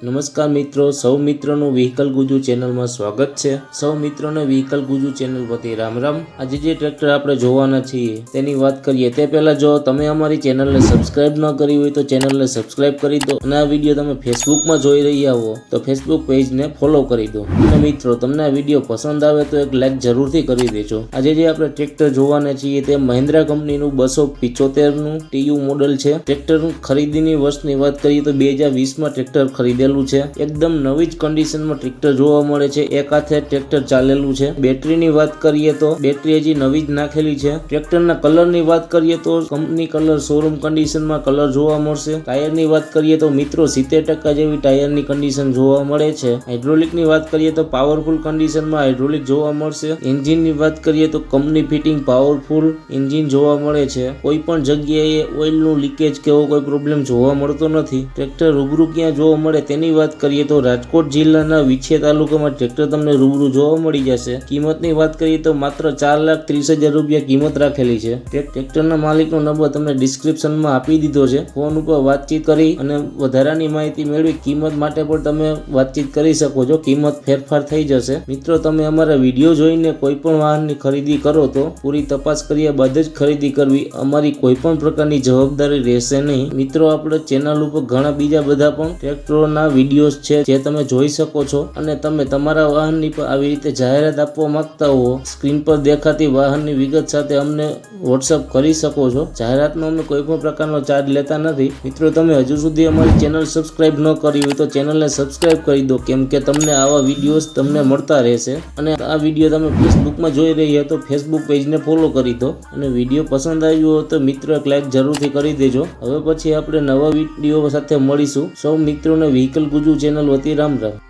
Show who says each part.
Speaker 1: નમસ્કાર મિત્રો, સૌ મિત્રોનું વ્હીકલ ગુજુ ચેનલમાં સ્વાગત છે. સૌ મિત્રોને વ્હીકલ ગુજુ ચેનલ પરથી રામ રામ. આજે જે ટ્રેક્ટર આપણે જોવાના છીએ, તેની વાત કરીએ. તે પહેલાં જો તમે અમારી ચેનલને સબસ્ક્રાઇબ ન કરી હોય તો ચેનલને સબસ્ક્રાઇબ કરી દો અને આ વીડિયો તમે ફેસબુકમાં જોઈ રહ્યા હો, તો ફેસબુક પેજને ફોલો કરી દો. અને મિત્રો, તમને આ વીડિયો પસંદ આવે તો એક લાઈક જરૂરથી કરી દેજો. આજે જે આપણે ટ્રેક્ટર જોવાના છીએ, તે મહિન્દ્રા કંપનીનું બસો પિચોતેરનું ટીયુ મોડલ છે. ટ્રેક્ટર ખરીદીની વર્ષની વાત કરીએ તો બે હજાર વીસમાં ટ્રેક્ટર ખરીદેલું છે. એકદમ નવી જ કન્ડિશનમાં ટ્રેક્ટર જોવા મળે છે. એક હાથે ટ્રેક્ટર ચાલેલું છે. બેટરીની વાત કરીએ તો બેટરી હજી નવી જ નાખેલી છે. ટ્રેક્ટરના કલરની વાત કરીએ તો કંપની કલર શોરૂમ કન્ડિશનમાં કલર જોવા મળશે. ટાયરની વાત કરીએ તો મિત્રો સિત્તેર ટકા જેવી ટાયરની કન્ડિશન જોવા મળે છે. હાઇડ્રોલિકની વાત કરીએ તો પાવરફુલ કન્ડિશનમાં હાઇડ્રોલિક જોવા મળશે. એન્જિનની વાત કરીએ તો કંપની ફિટિંગ પાવરફુલ એન્જિન જોવા મળે છે. કોઈ પણ જગ્યાએ ઓઇલનું લીકેજ કે એવો કોઈ પ્રોબ્લેમ જોવા મળતો નથી. ટ્રેક્ટર રૂબરૂ ક્યાં જોવા મળે તેની વાત કરીએ તો રાજકોટ જિલ્લાના વિછે તાલુકામાં ટ્રેક્ટર તમને રૂબરૂ જોવા મળી જશે. કિંમતની વાત કરીએ તો માત્ર ચાર લાખ ત્રીસ હજાર રૂપિયા કિંમત રાખેલી છે. ટ્રેક્ટરના માલિકનો નંબર તમને ડિસ્ક્રિપ્શનમાં આપી દીધો છે. ફોન ઉપર વાતચીત કરી અને વધારાની માહિતી મેળવી કિંમત માટે પણ તમે વાતચીત કરી શકો છો. કિંમત ફેરફાર થઈ જશે. મિત્રો, તમે અમારા વીડિયો જોઈને કોઈ પણ વાહનની ખરીદી કરો તો પૂરી તપાસ કર્યા બાદ જ ખરીદી કરવી અમારી કોઈ પણ પ્રકારની જવાબદારી રહેશે નહીં. મિત્રો, આપણે ચેનલ ઉપર ઘણા બીજા બધા પણ ટ્રેક્ટરોના વિડીયોઝ છે જે તમે જોઈ શકો છો અને તમે તમારા વાહનની પર આવી રીતે જાહેરાત આપવા માંગતા હો, સ્ક્રીન પર દેખાતી વાહનની વિગત સાથે અમને વોટ્સઅપ કરી શકો છો. જાહેરાતનો અમે કોઈ પણ પ્રકારનો ચાર્જ લેતા નથી. મિત્રો, તમે હજુ સુધી અમારી ચેનલ સબસ્ક્રાઇબ ન કરી હોય તો ચેનલને સબસ્ક્રાઇબ કરી દો, કેમ કે તમને આવા વિડીયોઝ તમને મળતા રહેશે. અને આ વીડિયો તમે ફેસબુકમાં જોઈ રહ્યા તો ફેસબુક પેજને ફોલો કરી દો. અને વીડિયો પસંદ આવ્યો હોય તો મિત્રો એક લાઈક જરૂરથી કરી દેજો. હવે પછી આપણે નવા વીડિયો સાથે મળીશું. સૌ મિત્રોને વ્હીકલ ગુજુ ચેનલ વતી રામ રામ.